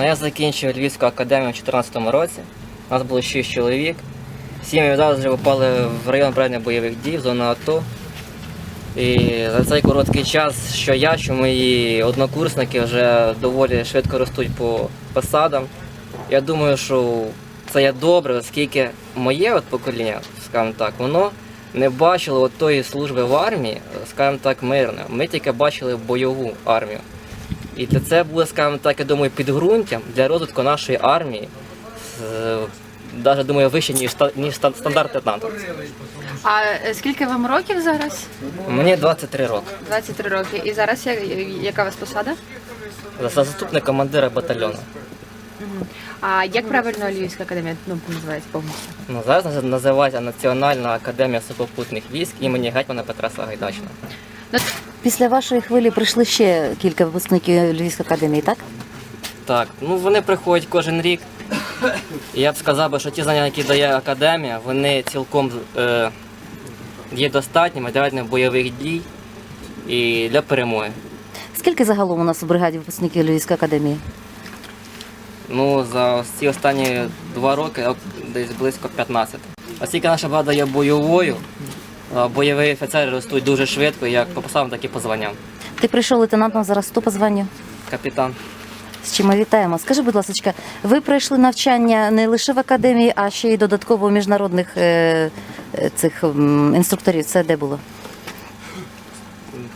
Ну, Я закінчив Львівську академію у 2014 році. У нас було 6 чоловік. Відразу вже попали в район проведення бойових дій, в зону АТО. І за цей короткий час, що я, що мої однокурсники вже доволі швидко ростуть по посадам. Я думаю, що це є добре, оскільки моє от покоління, скажімо так, воно не бачило от тої служби в армії, скажімо так, мирно. Ми тільки бачили бойову армію. І для це буде, скажімо так, я думаю, підґрунтям для розвитку нашої армії, навіть думаю, вище, ніж, ніж стандарти НАТО. А е, скільки вам років зараз? Мені 23 роки. 23 роки. І зараз я- яка у вас посада? Заступник командира батальйону. А як правильно Львівська академія ну, називається повністю? Ну, зараз називається Національна академія сухопутних військ імені гетьмана Петра Сагайдачного. Після вашої хвилі прийшли ще кілька випускників Львівської академії, так? Так, ну вони приходять кожен рік. І я б сказав, би, що ті знання, які дає академія, вони цілком е, є достатніми для ведення бойових дій і для перемоги. Скільки загалом у нас у бригаді випускників Львівської академії? Ну, за ці останні два роки десь близько 15. Оскільки наша влада є бойовою, бойові офіцери ростуть дуже швидко, як по посадам, так і по званням. Ти прийшов лейтенантом зараз хто по званню? Капітан. З чим ми вітаємо. Скажи, будь ласка, ви пройшли навчання не лише в академії, а ще й додатково у міжнародних е, е, цих м, інструкторів. Це де було?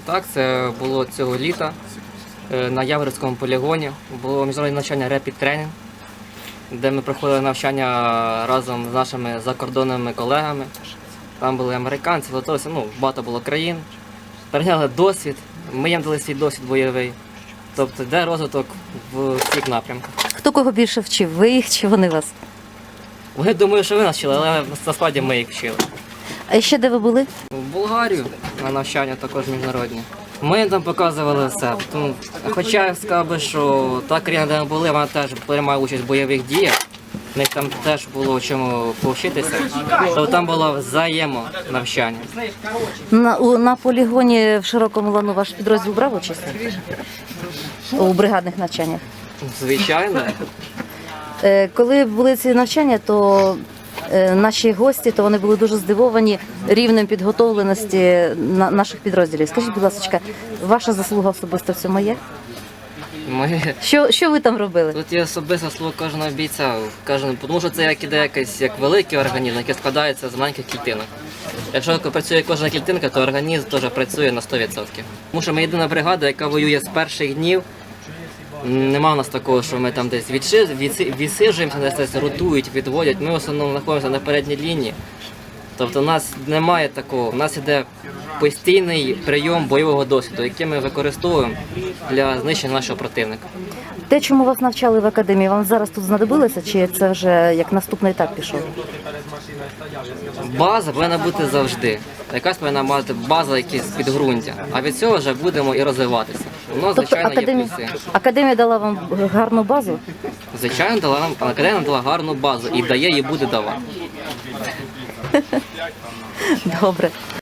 Так, це було цього літа е, на Яворівському полігоні. Було міжнародне навчання Rapid Training, де ми проходили навчання разом з нашими закордонними колегами. Там були американці, литовці, ну, багато було країн. Перейняли досвід, ми їм дали свій досвід бойовий. Тобто, де розвиток в всіх напрямках. Хто кого більше вчив? Ви їх чи вони вас? Вони думають, що ви нас вчили, але насправді ми їх вчили. А ще де ви були? В Болгарію на навчання також міжнародні. Ми там показували все. Тому, хоча я сказав би, що та країна, де ми були, вона теж приймає участь в бойових діях. В них там теж було чому повчитися. То там було взаємонавчання. На, у, на полігоні в широкому лану ваш підрозділ брав участь? У бригадних навчаннях? Звичайно. Е, Коли були ці навчання, то е, наші гості то вони були дуже здивовані рівнем підготовленості на- наших підрозділів. Скажіть, будь ласка, ваша заслуга особисто в цьому є? Ми Що, що ви там робили? тут є особиста слово кожного бійця. Кожен, тому що це як іде якийсь як великий організм, який складається з маленьких клітинок. Якщо працює кожна клітинка, то організм теж працює на 100%. Тому що ми єдина бригада, яка воює з перших днів. Нема у нас такого, що ми там десь відши, відси- відсиджуємося, десь десь ротують, відводять. Ми в основному знаходимося на передній лінії. Тобто у нас немає такого. У нас іде постійний прийом бойового досвіду, який ми використовуємо для знищення нашого противника. Те, чому вас навчали в академії, вам зараз тут знадобилося, чи це вже як наступний етап пішов? База повинна бути завжди. Якась повинна мати база, якісь підґрунтя. А від цього вже будемо і розвиватися. Воно, Тобто звичайно, є академія, плюси. академія дала вам гарну базу. Звичайно, дала нам академія дала гарну базу і дає і буде давати. Добре.